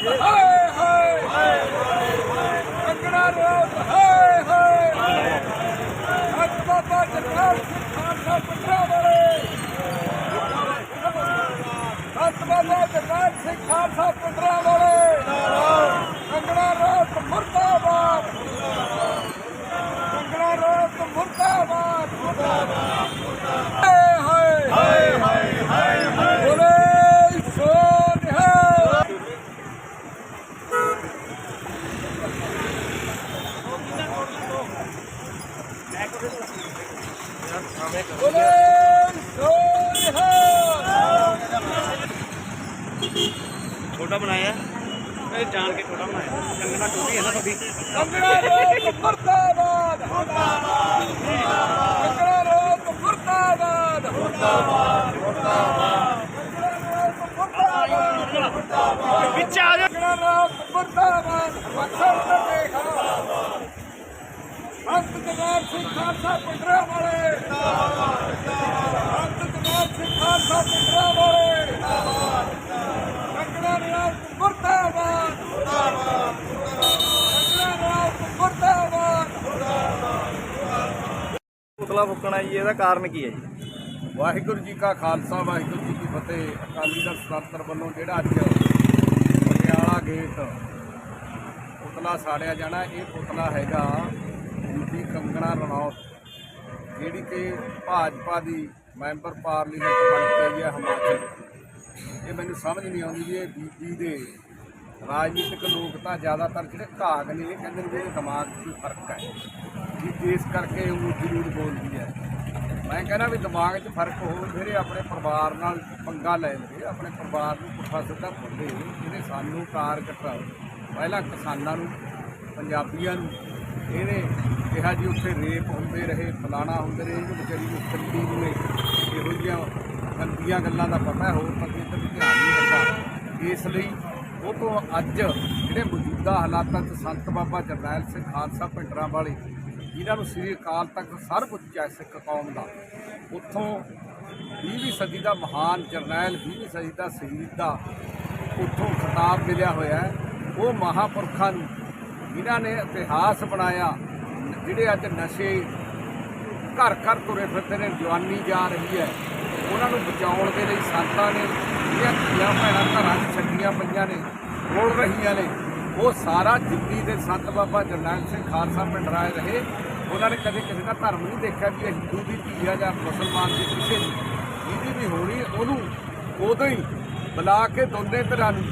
ਹਾਏ ਹਾਏ ਹਾਏ ਕੰਗਣਾ ਰੋਜ਼ ਹਾਏ ਹਾਏ ਅੱਜ ਬਾਬਾ ਜਗਨਾਥ ਸਿੰਘ ਖਾਲਸਾ ਪੰਜਾਬ ਵਾਲੇ ਅੱਜ ਬਾਬਾ ਜਗਨਾਥ ਸਿੰਘ ਖਾਲਸਾ ਪੰਜਾਬ ਬੋਲੇ ਸੋ ਨਿਹਾਲ ਛੋਟਾ ਬਣਾਇਆ ਇਹ ਜਾਣ ਕੇ ਛੋਟਾ ਬਣਾਇਆ ਕੰਗਣਾ ਟੂਟੀ ਹੈ ਨਾ ਤੁਹਾਡੀ ਕੰਗਣਾ ਰੋਡ ਮੁਰਦਾਬਾਦ ਮੁਰਦਾਬਾਦ ਕੰਗਣਾ ਰੋਡ ਮੁਰਦਾਬਾਦ ਮੁਰਦਾਬਾਦ ਮੁਰਦਾਬਾਦ ਵਿੱਚ ਆ ਜਾ ਕੰਗਣਾ ਰੋਡ ਮੁਰਦਾਬਾਦ ਮਕਸਦ ਤੇ ਦੇਖਾ ਅੰਤ ਜਗਾਰ ਸਿੰਘ ਖਾਲਸਾ ਪਿੰਡਰਾ ਵਾਲੇ। ਅੰਤ ਜਗਾਰ ਸਿੰਘ ਖਾਲਸਾ ਪਿੰਡਰਾ ਵਾਲੇ। ਕੰਗਣਾ ਰੋਡ ਮੁਰਦਾਬਾਦ। ਕੰਗਣਾ ਰੋਡ ਮੁਰਦਾਬਾਦ। ਪੁਤਲਾ ਫੁੱਕਣਾ ਜੀ ਇਹਦਾ ਕਾਰਨ ਕੀ ਹੈ ਜੀ? ਵਾਹਿਗੁਰੂ ਜੀ ਕਾ ਖਾਲਸਾ ਵਾਹਿਗੁਰੂ ਜੀ ਕੀ ਫਤਿਹ। ਅਕਾਲੀ ਦਲ ਸਤੰਤਰ ਵੱਲੋਂ ਜਿਹੜਾ ਅੱਜ ਪਟਿਆਲਾ ਗੇਟ ਪੁਤਲਾ ਸਾੜਿਆ ਜਾਣਾ ਇਹ ਪੁਤਲਾ ਹੈਗਾ ਬੀਬੀ ਕੰਗਣਾ ਰਣੌਤ, ਜਿਹੜੀ ਕਿ ਭਾਜਪਾ ਦੀ ਮੈਂਬਰ ਪਾਰਲੀਮੈਂਟ ਬਣ ਕੇ ਆਈ ਹੈ ਹਿਮਾਚਲ ਇਹ ਮੈਨੂੰ ਸਮਝ ਨਹੀਂ ਆਉਂਦੀ ਵੀ ਇਹ ਬੀਬੀ ਦੇ ਰਾਜਨੀਤਿਕ ਲੋਕ ਤਾਂ ਜ਼ਿਆਦਾਤਰ ਜਿਹੜੇ ਘਾਗ ਨੇ, ਇਹ ਕਹਿੰਦੇ ਨੇ ਵੀ ਇਹਦੇ ਦਿਮਾਗ 'ਚ ਫ਼ਰਕ ਹੈ। ਵੀ ਇਸ ਕਰਕੇ ਉਹ ਜ਼ਰੂਰ ਬੋਲਦੀ ਹੈ। ਮੈਂ ਕਹਿੰਦਾ ਵੀ ਦਿਮਾਗ 'ਚ ਫ਼ਰਕ ਹੋਵੇ ਫਿਰ ਇਹ ਆਪਣੇ ਪਰਿਵਾਰ ਨਾਲ ਪੰਗਾ ਲੈ ਲਵੇ, ਆਪਣੇ ਪਰਿਵਾਰ ਨੂੰ ਪੁੱਠਾ ਸਿੱਧਾ ਬੋਲੇ ਇਹਨੇ ਸਾਨੂੰ ਟਾਰਗੇਟ ਪਹਿਲਾਂ ਕਿਸਾਨਾਂ ਨੂੰ, ਪੰਜਾਬੀਆਂ ਨੂੰ ਇਹਨੇ ਕਿਹਾ ਜੀ ਉੱਥੇ ਰੇਪ ਹੁੰਦੇ ਰਹੇ, ਫਲਾਣਾ ਹੁੰਦੇ ਰਹੇ ਇਹਨੂੰ ਵਿਚਾਰੀ ਨੂੰ ਕੱਲੀ ਨੂੰ ਇਹੋ ਜਿਹੀਆਂ ਗੰਦੀਆਂ ਗੱਲਾਂ ਦਾ ਪਤਾ ਹੋਰ ਤਾਂ ਕਿਤੇ ਵੀ ਧਿਆਨ ਨਹੀਂ ਦਿੰਦਾ। ਇਸ ਲਈ ਉਹ ਤੋਂ ਅੱਜ ਜਿਹੜੇ ਮੌਜੂਦਾ ਹਾਲਾਤਾਂ 'ਚ ਸੰਤ ਬਾਬਾ ਜਰਨੈਲ ਸਿੰਘ ਖਾਲਸਾ ਪਿੰਡਰਾਂ ਵਾਲੇ, ਜਿਨ੍ਹਾਂ ਨੂੰ ਸ੍ਰੀ ਅਕਾਲ ਤਖਤ ਸਰਬ ਉੱਚਾ ਸਿੱਖ ਕੌਮ ਦਾ, ਉੱਥੋਂ 20ਵੀਂ ਸਦੀ ਦਾ ਮਹਾਨ ਜਰਨੈਲ 20ਵੀਂ ਸਦੀ ਦਾ ਸ਼ਹੀਦ ਦਾ ਉੱਥੋਂ ਖਿਤਾਬ ਮਿਲਿਆ ਹੋਇਆ ਹੈ। ਉਹ ਮਹਾਪੁਰਖਾਂ ਨੂੰ ਜਿਨ੍ਹਾਂ ਨੇ ਇਤਿਹਾਸ ਬਣਾਇਆ, ਜਿਹੜੇ ਅੱਜ ਨਸ਼ੇ ਘਰ ਘਰ ਤੁਰੇ ਫਿਰਦੇ ਨੇ, ਜਵਾਨੀ ਜਾ ਰਹੀ ਹੈ, ਉਹਨਾਂ ਨੂੰ ਬਚਾਉਣ ਦੇ ਲਈ ਸੰਤਾਂ ਨੇ, ਜਿਹੜੀਆਂ ਧੀਆਂ ਭੈਣਾਂ ਘਰਾਂ 'ਚ ਛੱਡੀਆਂ ਪਈਆਂ ਨੇ, ਰੋਲ ਰਹੀਆਂ ਨੇ, ਉਹ ਸਾਰਾ ਦਿੱਲੀ ਦੇ ਸੰਤ ਬਾਬਾ ਜਰਨੈਲ ਸਿੰਘ ਖਾਲਸਾ ਪਿੰਡ ਰਾਏ ਰਹੇ। ਉਹਨਾਂ ਨੇ ਕਦੇ ਕਿਸੇ ਦਾ ਧਰਮ ਨਹੀਂ ਦੇਖਿਆ ਵੀ ਇਹ ਹਿੰਦੂ ਦੀ ਧੀ ਆ ਜਾਂ ਮੁਸਲਮਾਨ ਦੀ ਕਿਸੇ ਦੀ। ਜਿਹਦੀ ਵੀ ਹੋਣੀ, ਉਹਨੂੰ ਉਦੋਂ ਹੀ ਬੁਲਾ ਕੇ ਦੋਨੇ ਤਰ੍ਹਾਂ ਨੂੰ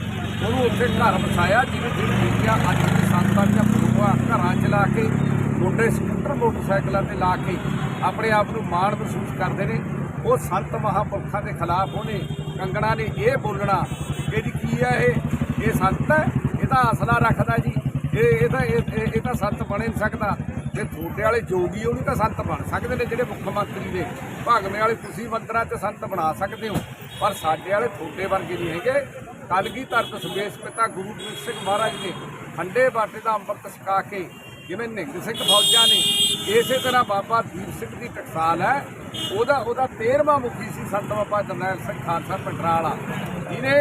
ਉਹਨੂੰ ਉੱਥੇ ਘਰ ਵਸਾਇਆ ਜਿਵੇਂ ਜਿਹੜੀ ਬੀਬੀਆਂ ਅੱਜ। ਦੀਆਂ ਫੋਟੋਆਂ ਘਰਾਂ 'ਚ ਲਾ ਕੇ, ਮੁੰਡੇ ਸਕੂਟਰ, ਮੋਟਰਸਾਈਕਲਾਂ ਤੇ ਲਾ ਕੇ ਆਪਣੇ ਆਪ ਨੂੰ ਮਾਣ ਮਹਿਸੂਸ ਕਰਦੇ ਨੇ। ਉਹ ਸੰਤ ਮਹਾਪੁਰਖਾਂ ਦੇ ਖਿਲਾਫ ਉਹਨੇ ਕੰਗਣਾ ਨੇ ਇਹ ਬੋਲਣਾ ਕਿ ਇਹਦੀ ਕੀ ਹੈ ਇਹ? ਇਹ ਸੰਤ ਹੈ? ਇਹ ਤਾਂ ਅਸਲਾ ਰੱਖਦਾ ਜੀ। ਇਹ ਇਹ ਤਾਂ, ਇਹ, ਇਹ- ਤਾਂ ਸੰਤ ਬਣ ਹੀ ਨਹੀਂ ਸਕਦਾ। ਜੇ ਥੋੜੇ ਵਾਲੇ ਜੋਗੀ ਉਹ ਨਹੀਂ ਤਾਂ ਸੰਤ ਬਣ ਸਕਦੇ ਨੇ ਜਿਹੜੇ ਮੁੱਖ ਮੰਤਰੀ ਨੇ। ਭਾਗਵੇਂ ਵਾਲੇ ਤੁਸੀਂ ਮੰਤਰਾਂ 'ਤੇ ਸੰਤ ਬਣਾ ਸਕਦੇ ਹੋ। ਪਰ ਸਾਡੇ ਵਾਲੇ ਥੋੜੇ ਵਰਗੇ ਨਹੀਂ ਹੈਗੇ। ਕਲਗੀ ਧਰਤ ਸੁਬੇਸ਼ ਪਿਤਾ ਗੁਰੂ ਗੋਬਿੰਦ ਸਿੰਘ ਮਹਾਰਾਜ ਨੇ ਖੰਡੇ ਬਾਟੇ ਦਾ ਅੰਮ੍ਰਿਤ ਛਕਾ ਕੇ ਜਿਵੇਂ ਨਿਹੰਗ ਸਿੰਘ ਫੌਜਾਂ ਨੇ ਇਸੇ ਤਰ੍ਹਾਂ ਬਾਬਾ ਦੀਪ ਸਿੰਘ ਦੀ ਟਕਸਾਲ ਹੈ, ਉਹਦਾ ਉਹਦਾ 13ਵਾਂ ਮੁਖੀ ਸੀ ਸੰਤ ਬਾਬਾ ਜਰਨੈਲ ਸਿੰਘ ਖਾਲਸਾ ਪਟਰਾਲਾ ਜਿਹਨੇ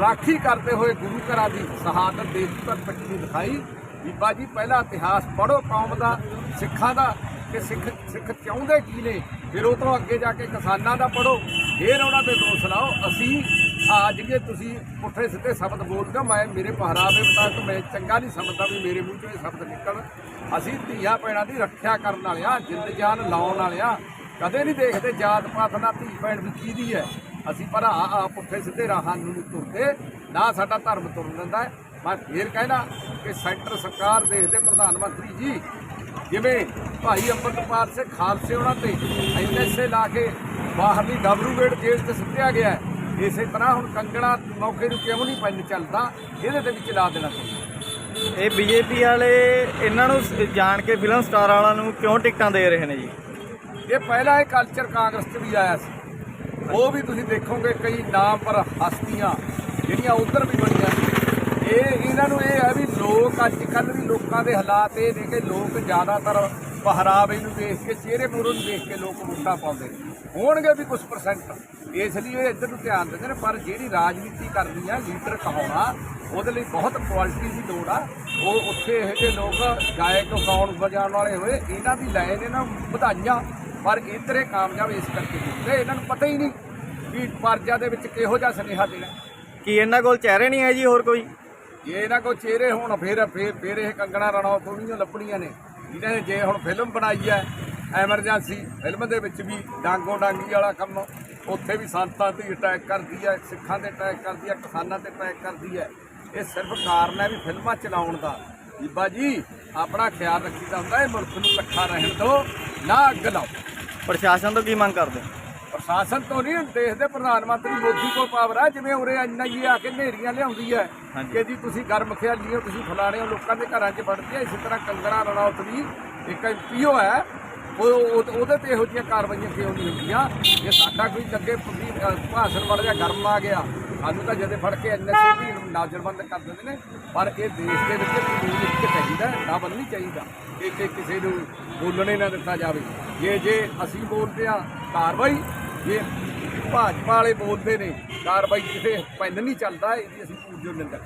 ਰਾਖੀ ਕਰਦੇ ਹੋਏ ਗੁਰੂ ਘਰਾਂ ਦੀ ਸ਼ਹਾਦਤ ਦੇਸ਼ ਪਰ ਪੱਟੀ ਦਿਖਾਈ, ਬੀਬਾ ਜੀ ਪਹਿਲਾ ਇਤਿਹਾਸ ਪੜੋ ਕੌਮ ਦਾ, ਸਿੱਖਾਂ ਦਾ ਕਿ ਸਿੱਖ ਸਿੱਖ ਚਾਹੁੰਦੇ ਕੀ ਨੇ, ਫਿਰ ਉਹ ਤੋਂ ਅੱਗੇ ਜਾ ਕੇ ਕਿਸਾਨਾਂ ਦਾ ਪੜੋ ਫਿਰ ਉਹਨਾਂ ਦੇ ਦੋਸ਼ ਲਾਓ, ਅਸੀਂ ਆ ਜਿਹੜੇ ਤੁਸੀਂ ਪੁੱਠੇ ਸਿੱਧੇ ਸ਼ਬਦ ਬੋਲਦੇ ਹੋ। ਮੈਂ, ਮੇਰੇ ਪਹਿਰਾਵੇ ਮੁਤਾਬਕ ਮੈਂ ਚੰਗਾ ਨਹੀਂ ਸਮਝਦਾ ਵੀ ਮੇਰੇ ਮੂੰਹ ਚੋਂ ਇਹ ਸ਼ਬਦ ਨਿਕਲਣ। ਅਸੀਂ ਧੀਆਂ ਭੈਣਾਂ ਦੀ ਰੱਖਿਆ ਕਰਨ ਵਾਲਿਆਂ ਜਿੰਦ ਜਾਨ ਲਾਉਣ ਵਾਲਿਆਂ ਕਦੇ ਨਹੀਂ ਦੇਖਦੇ ਜਾਤ ਪਾਤ ਨਾਲ ਧੀ ਭੈਣ ਵੀ ਕਿਹਦੀ ਹੈ। ਅਸੀਂ ਪਰ ਆ ਪੁੱਠੇ ਸਿੱਧੇ ਰਾਹਾਂ ਨੂੰ ਨਹੀਂ ਤੁਰਦੇ, ਨਾ ਸਾਡਾ ਧਰਮ ਤੁਰਨ ਦਿੰਦਾ ਮੈਂ ਫੇਰ ਕਹਿਣਾ ਕਿ ਸੈਂਟਰ ਸਰਕਾਰ ਦੇਸ਼ ਦੇ ਪ੍ਰਧਾਨ ਮੰਤਰੀ ਜੀ, ਜਿਵੇਂ ਭਾਈ ਅੰਮ੍ਰਿਤਪਾਲ ਸਿੰਘ ਖਾਲਸੇ ਉਹਨਾਂ ਤੇ ਐਨਐਸਏ ਲਾ ਕੇ ਬਾਹਰਲੀ ਡਬਲੂਗੇਟ ਜੇਲ੍ਹ ਤੇ ਸੁੱਟਿਆ ਗਿਆ ਹੈ। ਇਸੇ ਤਰ੍ਹਾਂ ਹੁਣ ਕੰਗਣਾ ਮੌਕੇ ਨੂੰ ਕਿਉਂ ਨਹੀਂ ਪੈਨ ਚੱਲਦਾ ਇਹਦੇ ਤੇ ਵੀ ਚਲਾ ਦੇਣਾ ਚਾਹੀਦਾ ਇਹ ਬੀਜੇਪੀ ਵਾਲੇ ਇਹਨਾਂ ਨੂੰ ਜਾਣ ਕੇ ਫਿਲਮ ਸਟਾਰ ਵਾਲਿਆਂ ਨੂੰ ਕਿਉਂ ਟਿਕਟਾਂ ਦੇ ਰਹੇ ਨੇ ਜੀ? ਇਹ ਪਹਿਲਾ ਇਹ ਕਲਚਰ ਕਾਂਗਰਸ 'ਚ ਵੀ ਆਇਆ ਸੀ। ਉਹ ਵੀ ਤੁਸੀਂ ਦੇਖੋਗੇ ਕਈ ਨਾਮ ਪਰ ਹਸਤੀਆਂ ਜਿਹੜੀਆਂ ਉਧਰ ਵੀ ਬਣੀਆਂ ਇਹ ਇਹਨਾਂ ਨੂੰ ਇਹ ਹੈ ਵੀ ਲੋਕ ਅੱਜ ਕੱਲ੍ਹ ਵੀ ਲੋਕਾਂ ਦੇ ਹਾਲਾਤ ਇਹ ਨੇ ਕਿ ਲੋਕ ਜ਼ਿਆਦਾਤਰ ਪਹਿਰਾਵੇ ਨੂੰ ਦੇਖ ਕੇ ਚਿਹਰੇ ਮੂਹਰੋਂ ਨੂੰ ਦੇਖ ਕੇ ਲੋਕ ਵੋਟਾਂ ਪਾਉਂਦੇ ਨੇ। ਹੋਣਗੇ ਵੀ ਕੁਝ ਪਰਸੈਂਟ ਇਸ ਲਈ ਇਹ ਇੱਧਰ ਨੂੰ ਧਿਆਨ ਦਿੰਦੇ ਨੇ ਪਰ ਜਿਹੜੀ ਰਾਜਨੀਤੀ ਕਰਨੀ ਆ ਲੀਡਰ ਕਹਾਉਣਾ ਉਹਦੇ ਲਈ ਬਹੁਤ ਕੁਆਲਿਟੀ ਦੀ ਲੋੜ ਆ। ਉਹ ਉੱਥੇ ਇਹੋ ਜਿਹੇ ਲੋਕ ਗਾਇਕ ਗਾਉਣ ਵਜਾਉਣ ਵਾਲੇ ਹੋਏ ਇਹਨਾਂ ਦੀ ਲਾਏ ਨੇ ਨਾ ਵਧਾਈਆਂ ਪਰ ਇੱਧਰੇ ਕਾਮਯਾਬ ਇਸ ਕਰਕੇ ਨਹੀਂ ਹੁੰਦੇ। ਇਹਨਾਂ ਨੂੰ ਪਤਾ ਹੀ ਨਹੀਂ ਵੀ ਪਰਜਾ ਦੇ ਵਿੱਚ ਕਿਹੋ ਜਿਹਾ ਸੁਨੇਹਾ ਦੇਣਾ। ਕੀ ਇਹਨਾਂ ਕੋਲ ਚਿਹਰੇ ਨਹੀਂ ਹੈ ਜੀ ਹੋਰ ਕੋਈ? ਜੇ ਇਹਨਾਂ ਕੋ ਚਿਹਰੇ ਹੁਣ ਫੇਰ ਫੇਰ ਫੇਰ ਇਹ ਕੰਗਣਾ ਰਣੌਤ ਉਹਨੀਆਂ ਲੱਭਣੀਆਂ ਨੇ। ਜਿਹਨਾਂ ਨੇ ਜੇ ਹੁਣ ਫਿਲਮ ਬਣਾਈ ਹੈ, ਐਮਰਜੈਂਸੀ, ਫਿਲਮ ਦੇ ਵਿੱਚ ਵੀ ਡਾਂਗੋ ਡਾਂਗੀ ਵਾਲਾ ਕੰਮ, ਉੱਥੇ ਵੀ ਸੰਤਾਂ ਤੇ ਅਟੈਕ ਕਰਦੀ ਹੈ, ਸਿੱਖਾਂ ਤੇ ਅਟੈਕ ਕਰਦੀ ਹੈ, ਕਿਸਾਨਾਂ ਤੇ ਅਟੈਕ ਕਰਦੀ ਹੈ। ਇਹ ਸਿਰਫ ਕਾਰਨ ਹੈ ਵੀ ਫਿਲਮਾਂ ਚਲਾਉਣ ਦਾ। ਬੀਬਾ ਜੀ, ਆਪਣਾ ਖਿਆਲ ਰੱਖੀਦਾ ਹੁੰਦਾ, ਇਹ ਮੁਲਕ ਨੂੰ ਇਕੱਠਾ ਰਹਿਣ ਦਿਓ, ਨਾ ਅੱਗ ਲਾਓ। ਪ੍ਰਸ਼ਾਸਨ ਤੋਂ ਕੀ ਮੰਗ ਕਰਦੇ? ਪ੍ਰਸ਼ਾਸਨ ਤੋਂ ਨਹੀਂ ਦੇਸ਼ ਦੇ ਪ੍ਰਧਾਨ ਮੰਤਰੀ ਮੋਦੀ ਕੋਲ ਪਾਵਰ ਹੈ ਜਿਵੇਂ ਉਰੇ ਇੰਨਾ ਹੀ ਆ ਕੇ ਨੇਰੀਆਂ ਲਿਆਉਂਦੀ ਹੈ। ਕਿ ਜੀ ਤੁਸੀਂ ਗਰਮ ਖਿਆਲੀ ਹੋ ਤੁਸੀਂ ਫਲਾਣੇ ਹੋ ਲੋਕਾਂ ਦੇ ਘਰਾਂ 'ਚ ਵੜਦੇ ਆ ਇਸੇ ਤਰ੍ਹਾਂ ਕੰਗਣਾ ਰਣੌਤ ਵੀ ਇੱਕ ਐਮਪੀਓ ਹੈ ਉਹ ਉਹ- ਉਹਦੇ ਤੇ ਇਹੋ ਜਿਹੀਆਂ ਕਾਰਵਾਈਆਂ ਕਿਉਂ ਨਹੀਂ ਹੁੰਦੀਆਂ ਜੇ ਸਾਡਾ ਕੋਈ ਅੱਗੇ ਭਾਸ਼ਣ ਵੜ ਜਾ ਗਰਮ ਆ ਗਿਆ ਸਾਨੂੰ ਤਾਂ ਜਦੇ ਫੜ ਕੇ ਐਨਐਸਏ ਵੀ ਨਾਜ਼ਰਬੰਦ ਕਰ ਦਿੰਦੇ ਨੇ ਪਰ ਇਹ ਦੇਸ਼ ਦੇ ਵਿੱਚ ਕਾਨੂੰਨ ਇੱਕ ਚਾਹੀਦਾ ਨਾ ਬੰਨਣੀ ਚਾਹੀਦਾ ਕਿ ਕਿਸੇ ਨੂੰ ਬੋਲਣੇ ਨਾ ਦਿੱਤਾ ਜਾਵੇ ਜੇ ਜੇ ਅਸੀਂ ਬੋਲਦੇ ਆ ਕਾਰਵਾਈ ਜੇ ਭਾਜਪਾ ਵਾਲੇ ਬੋਲਦੇ ਨੇ ਕਾਰਵਾਈ ਕਿਸੇ ਪੈਨ ਨਹੀਂ ਚੱਲਦਾ ਇਹਦੀ ਅਸੀਂ ਪੂਜੋ ਨਿੰਦਾ